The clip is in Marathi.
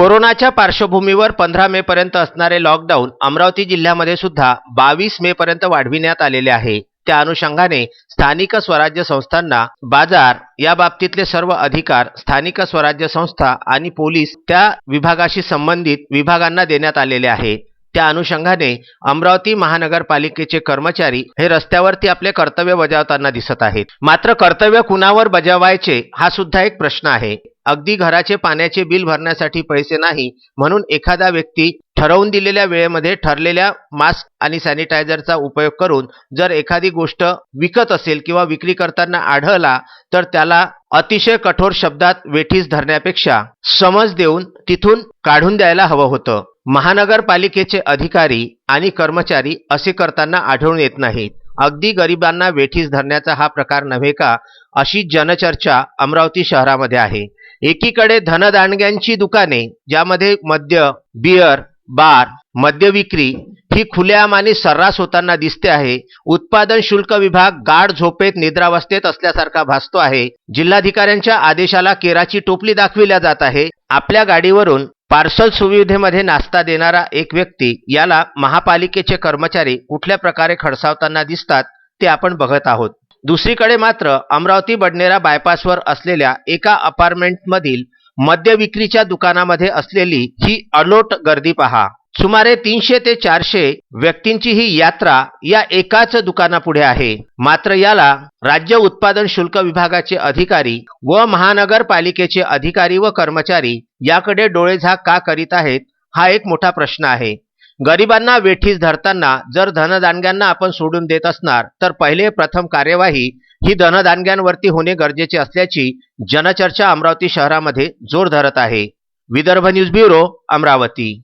कोरोनाच्या पार्श्वभूमीवर पंधरा मे पर्यंत असणारे लॉकडाऊन अमरावती जिल्ह्यामध्ये सुद्धा बावीस मे पर्यंत वाढविण्यात आलेले आहे. त्या अनुषंगाने स्थानिक स्वराज्य संस्थांना बाजार या बाबतीतले सर्व अधिकार स्थानिक स्वराज्य संस्था आणि पोलीस त्या विभागाशी संबंधित विभागांना देण्यात आलेले आहे. त्या अनुषंगाने अमरावती महानगरपालिकेचे कर्मचारी हे रस्त्यावरती आपले कर्तव्य बजावताना दिसत आहेत. मात्र कर्तव्य कुणावर बजावायचे हा सुद्धा एक प्रश्न आहे. अगदी घराचे पाण्याचे बिल भरण्यासाठी पैसे नाही म्हणून एखादा व्यक्ती ठरवून दिलेल्या वेळेमध्ये ठरलेल्या मास्क आणि सॅनिटायझरचा उपयोग करून जर एखादी गोष्ट विकत असेल किंवा विक्री करताना आढळला तर त्याला अतिशय कठोर शब्दात वेठीस धरण्यापेक्षा समज देऊन तिथून काढून द्यायला हवं होतं. महानगरपालिकेचे अधिकारी आणि कर्मचारी असे करताना आढळून येत नाहीत. अगदी गरिबांना वेठीस धरण्याचा हा प्रकार नव्हे का अशी जनचर्चा अमरावती शहरामध्ये आहे. एकीकडे धनदांडग्यांची दुकाने ज्यामध्ये मद्य बियर बार मद्य विक्री ही खुलेआम आणि सर्रास होताना दिसते आहे. उत्पादन शुल्क विभाग गाढ झोपेत निद्रावस्थेत असल्यासारखा भासतो आहे. जिल्हाधिकाऱ्यांच्या आदेशाला केराची टोपली दाखविल्या जात आहे. आपल्या गाडीवरून पार्सल सुविधेमध्ये नाश्ता देणारा एक व्यक्ती याला महापालिकेचे कर्मचारी कुठल्या प्रकारे खडसावताना दिसतात ते आपण बघत आहोत. दुसरीकडे मात्र अमरावती बडनेरा बायपासवर असलेल्या एका अपार्टमेंटमधील मद्य विक्रीच्या दुकानामध्ये असलेली ही अलोट गर्दी पहा. सुमारे तीनशे ते चारशे व्यक्तींची ही यात्रा या एकाच दुकानापुढे आहे. मात्र याला राज्य उत्पादन शुल्क विभागाचे अधिकारी व महानगरपालिकेचे अधिकारी व कर्मचारी याकडे डोळेझाक का करीत आहेत हा एक मोठा प्रश्न आहे. गरिबांना वेठीस धरताना जर धनदानग्यांना आपण सोडून देत असणार तर पहिले प्रथम कार्यवाही ही धनदानग्यांवरती होणे गरजेचे असल्याची जनचर्चा अमरावती शहरामध्ये जोर धरत आहे. Vidarbha news bureau Amravati.